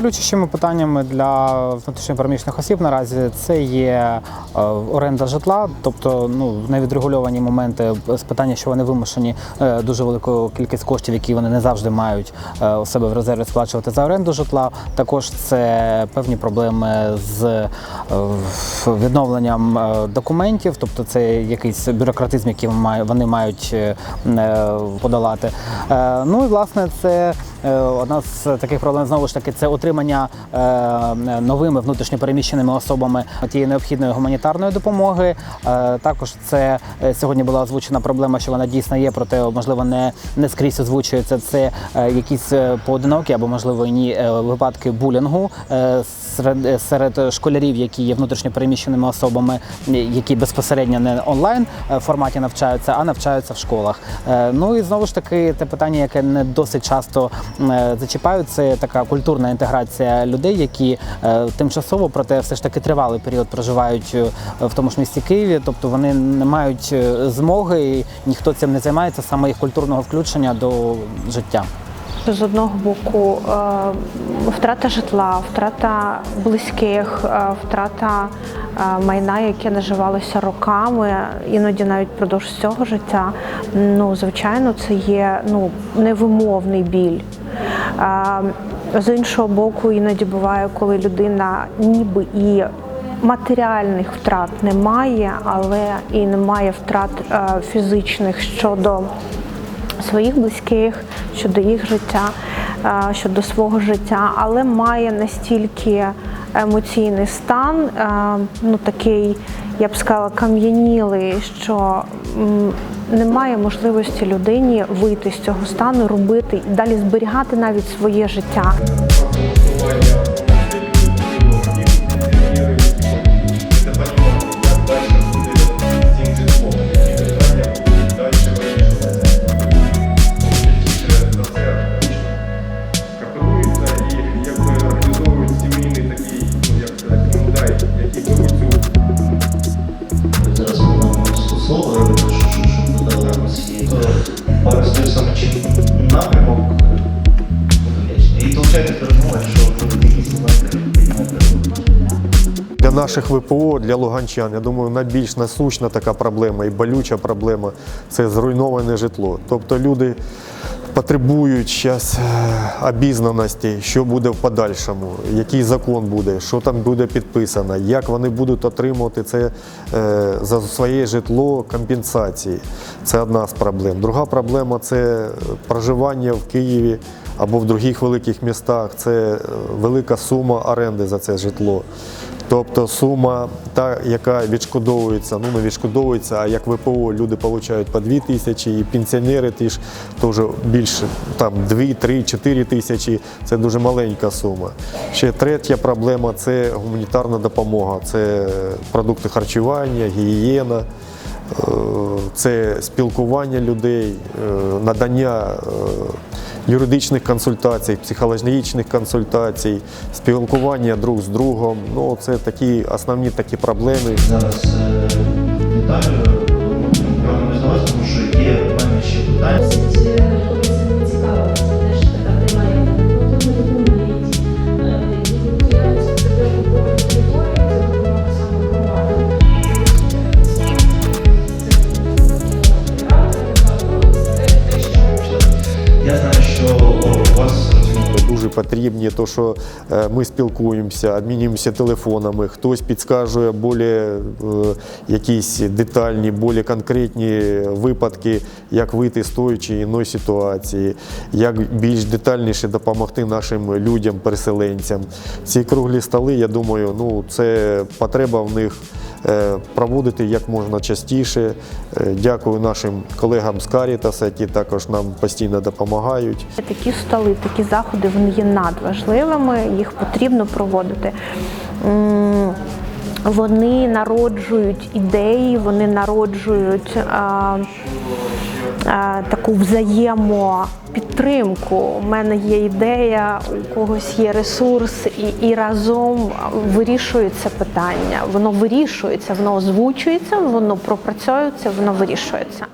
Найболючішими питаннями для внутрішньопереміщених осіб наразі це є е, оренда житла, тобто ну невідрегульовані моменти з питання, що вони вимушені е, дуже велику кількість коштів, які вони не завжди мають е, у себе в резерві сплачувати за оренду житла. Також це певні проблеми з відновленням документів, тобто це якийсь бюрократизм, який вони мають подолати. Ну і власне це одна з таких проблем знову ж таки це отримання е, новими внутрішньопереміщеними особами тієї необхідної гуманітарної допомоги. Е, Також це е, сьогодні була озвучена проблема, що вона дійсно є, проте можливо не, не скрізь озвучується. Це е, якісь е, поодинокі або можливо ні е, випадки булінгу е, серед, е, серед школярів, які є внутрішньопереміщеними особами, е, які безпосередньо не онлайн е, форматі навчаються, а навчаються в школах. Е, Ну і знову ж таки, те питання, яке не досить часто е, зачіпають, це така культурна інтеграція людей, які е, тимчасово, проте все ж таки тривалий період проживають е, в тому ж місті Києві, тобто вони не мають е, змоги, і ніхто цим не займається, саме їх культурного включення до життя. З одного боку, е, втрата житла, втрата близьких, е, втрата е, майна, яке наживалося роками, іноді навіть впродовж цього життя. Ну, звичайно, це є ну, невимовний біль. З іншого боку, іноді буває, коли людина ніби і матеріальних втрат немає, але і немає втрат е, фізичних щодо своїх близьких, щодо їх життя, е, щодо свого життя, але має настільки емоційний стан, е, ну такий, я б сказала, кам'янілий, що немає можливості людині вийти з цього стану, робити і далі зберігати навіть своє життя. Для наших ВПО, для луганчан, я думаю, найбільш насущна така проблема і болюча проблема це зруйноване житло. Тобто люди потребують зараз обізнаності, що буде в подальшому, який закон буде, що там буде підписано, як вони будуть отримувати це е, за своє житло компенсації. Це одна з проблем. Друга проблема це проживання в Києві або в других великих містах. Це е, велика сума оренди за це житло. Тобто сума, та, яка відшкодовується, ну не відшкодовується, а як ВПО люди отримують по 2 тисячі, і пенсіонери теж більше, там 2, 3, 4 тисячі це дуже маленька сума. Ще третя проблема це гуманітарна допомога, це продукти харчування, гігієна. е, Це спілкування людей, е, надання юридичних консультацій, психологічних консультацій, спілкування друг з другом. Ну, це такі основні такі проблеми. Зараз потрібні, то що е, ми спілкуємося, обмінюємося телефонами, хтось підскажує більш е, якісь детальні, більш конкретні випадки, як вийти з тої чи іншої ситуації, як більш детальніше допомогти нашим людям, переселенцям. Ці круглі столи, я думаю, ну це потреба в них. Е, Проводити як можна частіше. Е, Дякую нашим колегам з Карітаса, які також нам постійно допомагають. Такі столи, такі заходи вони є надважливими, їх потрібно проводити. Вони народжують ідеї, вони народжують таку взаємопідтримку. У мене є ідея, у когось є ресурс, і, і разом вирішується питання. Воно вирішується, воно озвучується, воно пропрацьовується, воно вирішується.